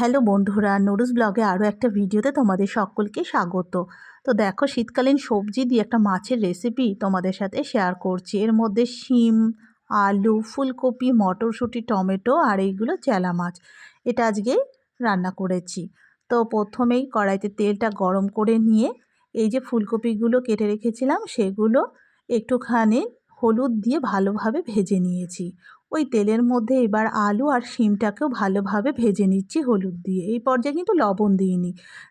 Hello বন্ধুরা noodles ব্লগে আরও একটা ভিডিওতে তোমাদের সকলকে স্বাগত। তো দেখো, শীতকালীন সবজি দিয়ে একটা মাছের রেসিপি তোমাদের সাথে শেয়ার করছি। এর মধ্যে শিম, আলু, ফুলকপি, মটরশুঁটি, টমেটো আর এইগুলো চেলা মাছ। এটা আজকে রান্না করেছি। তো প্রথমেই কড়াইতে তেলটা গরম করে নিয়ে এই যে ফুলকপিগুলো কেটে রেখেছিলাম, সেগুলো একটুখানি হলুদ দিয়ে ভালোভাবে ভেজে নিয়েছি। ওই তেলের মধ্যে এবার আলু আর শিমটাকেও ভালোভাবে ভেজে নিচ্ছি হলুদ দিয়ে। এই পর্যায়ে কিন্তু লবণ দিইনি।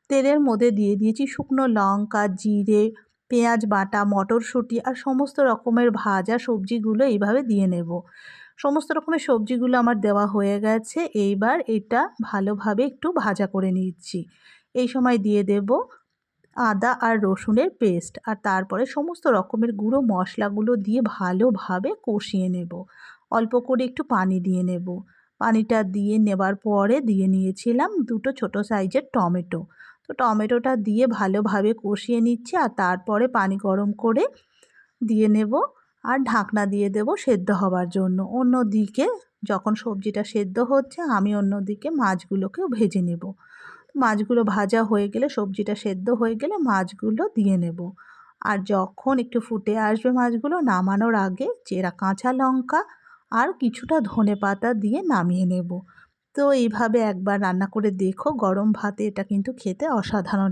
তেলের মধ্যে দিয়ে দিয়েছি শুকনো লঙ্কা, জিরে, পেঁয়াজ বাটা, মটরশুঁটি আর সমস্ত রকমের ভাজা সবজিগুলো এইভাবে দিয়ে নেব। সমস্ত রকমের সবজিগুলো আমার দেওয়া হয়ে গেছে। এইবার এটা ভালোভাবে একটু ভাজা করে নিচ্ছি। এই সময় দিয়ে দেব আদা আর রসুনের পেস্ট। আর তারপরে সমস্ত রকমের গুঁড়ো মশলাগুলো দিয়ে ভালোভাবে কষিয়ে নেব। অল্প করে একটু পানি দিয়ে নেব। পানিটা দিয়ে নেবার পরে দিয়ে নিয়েছিলাম দুটো ছোট সাইজের টমেটো। তো টমেটোটা দিয়ে ভালোভাবে কষিয়ে নিচ্ছি আর তারপরে পানি গরম করে দিয়ে নেব আর ঢাকনা দিয়ে দেব সেদ্ধ হবার জন্য। অন্য দিকে যখন সবজিটা সেদ্ধ হচ্ছে আমি অন্য দিকে মাছগুলোকেও ভেজে নেব। মাছগুলো ভাজা হয়ে গেলে, সবজিটা সেদ্ধ হয়ে গেলে মাছগুলো দিয়ে নেব। আর যখন একটু ফুটে আসবে মাছগুলো, নামানোর আগে চেরা কাঁচা লঙ্কা আর কিছুটা ধনে পাতা দিয়ে নামিয়ে নেব। তো এইভাবে একবার রান্না করে দেখো, গরম ভাতে এটা কিন্তু খেতে অসাধারণ